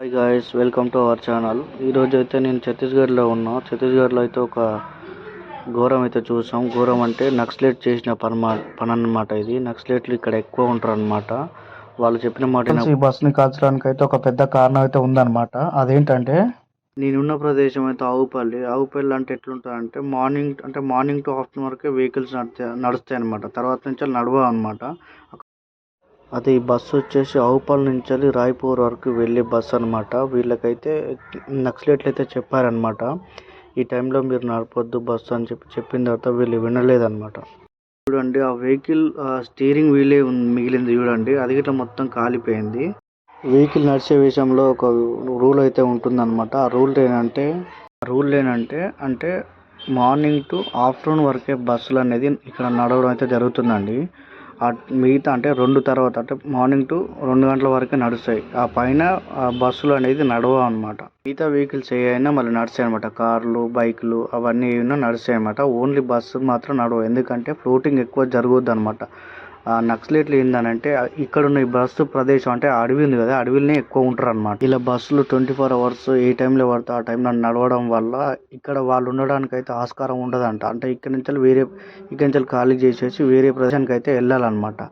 Hi guys welcome to our channel ఈరోజు అయితే నేను ఛత్తీస్గఢ్లో ఉన్నా. ఛత్తీస్గఢ్లో అయితే ఒక ఘోరం అయితే చూసాం. ఘోరం అంటే నక్సలెట్ చేసిన పని అన్నమాట ఇది. నక్సలెట్లు ఇక్కడ ఎక్కువ ఉంటారు అనమాట వాళ్ళు చెప్పిన మాట ఈ బస్ని కాల్చడానికి అయితే ఒక పెద్ద కారణం అయితే ఉందన్నమాట. అదేంటంటే నేనున్న ప్రదేశం అయితే ఆవుపల్లి. ఆవుపల్లి అంటే ఎట్లుంటుంది అంటే మార్నింగ్ అంటే మార్నింగ్ టు ఆఫ్టర్నూన్ వరకే వెహికల్స్ నడుస్తాయి నడుస్తాయి అనమాట తర్వాత నుంచి నడవ అనమాట అది బస్సు వచ్చేసి ఆవుపల్లి నుంచి రాయపూర్ వరకు వెళ్ళే బస్సు అనమాట వీళ్ళకైతే నక్సలెట్లు అయితే చెప్పారనమాట ఈ టైంలో మీరు నడపొద్దు బస్సు అని చెప్పి చెప్పిన తర్వాత వీళ్ళు వినలేదన్నమాట. చూడండి ఆ వెహికల్ స్టీరింగ్ వీలే మిగిలింది చూడండి అది గిట్ల మొత్తం కాలిపోయింది. వెహికల్ నడిచే విషయంలో ఒక రూల్ అయితే ఉంటుందన్నమాట. ఆ రూల్ ఏంటంటే ఆ రూల్ ఏంటంటే అంటే మార్నింగ్ టు ఆఫ్టర్నూన్ వరకే బస్సులు అనేది ఇక్కడ నడవడం అయితే జరుగుతుందండి. మిగతా అంటే రెండు తర్వాత అంటే మార్నింగ్ టు రెండు గంటల వరకే నడుస్తాయి. ఆ పైన బస్సులు అనేది నడవ అనమాట మిగతా వెహికల్స్ ఏ అయినా మళ్ళీ నడుస్తాయి అనమాట కార్లు బైకులు అవన్నీ ఏమైనా నడుస్తాయి అనమాట ఓన్లీ బస్సు మాత్రం నడవ. ఎందుకంటే ఫ్లోటింగ్ ఎక్కువ జరగద్దు అనమాట నక్సలెట్లు ఏందనంటే ఇక్కడ ఉన్న ఈ బస్సు ప్రదేశం అంటే అడవి ఉంది కదా అడవిలోనే ఎక్కువ ఉంటారు అనమాట ఇలా బస్సులు ట్వంటీ ఫోర్ అవర్స్ ఏ టైంలో పడితే ఆ టైంలో నడవడం వల్ల ఇక్కడ వాళ్ళు ఉండడానికి అయితే ఆస్కారం ఉండదంట. అంటే ఇక్కడ నుంచి వేరే ఇక్కడ నుంచి ఖాళీ చేసేసి వేరే ప్రదేశానికి అయితే వెళ్ళాలన్నమాట.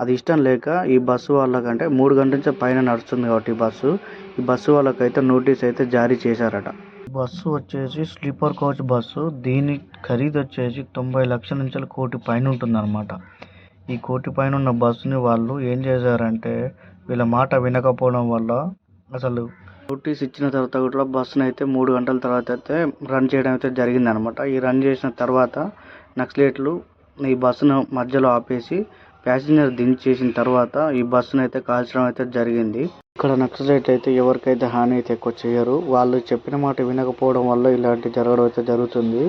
అది ఇష్టం లేక ఈ బస్సు వాళ్ళకంటే మూడు గంటల నుంచి పైన నడుస్తుంది కాబట్టి ఈ బస్సు. ఈ బస్సు వాళ్ళకైతే నోటీస్ అయితే జారీ చేశారట. బస్సు వచ్చేసి స్లీపర్ కోచ్ బస్సు. దీని ఖరీదు వచ్చేసి తొంభై లక్షల నుంచి కోటి పైన ఉంటుంది ఈ కోటి పైన ఉన్న బస్సుని వాళ్ళు ఏం చేశారంటే వీళ్ళ మాట వినకపోవడం వల్ల అసలు నోటీస్ ఇచ్చిన తర్వాత కూడా బస్సును అయితే మూడు గంటల తర్వాత అయితే రన్ చేయడం అయితే జరిగింది అనమాట ఈ రన్ చేసిన తర్వాత నక్సలేట్లు ఈ బస్సును మధ్యలో ఆపేసి ప్యాసింజర్ దించేసిన తర్వాత ఈ బస్సును అయితే కాల్చడం అయితే జరిగింది. ఇక్కడ నక్సలైట్ అయితే ఎవరికైతే హాని అయితే ఎక్కువ చేయరు. వాళ్ళు చెప్పిన మాట వినకపోవడం వల్ల ఇలాంటి జరగడం అయితే జరుగుతుంది.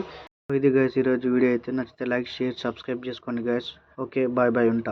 ఇది గైస్ ఈరోజు వీడియో అయితే నచ్చితే లైక్ షేర్ సబ్స్క్రైబ్ చేసుకోండి గైస్ ఓకే బాయ్ బాయ్ ఉంటా.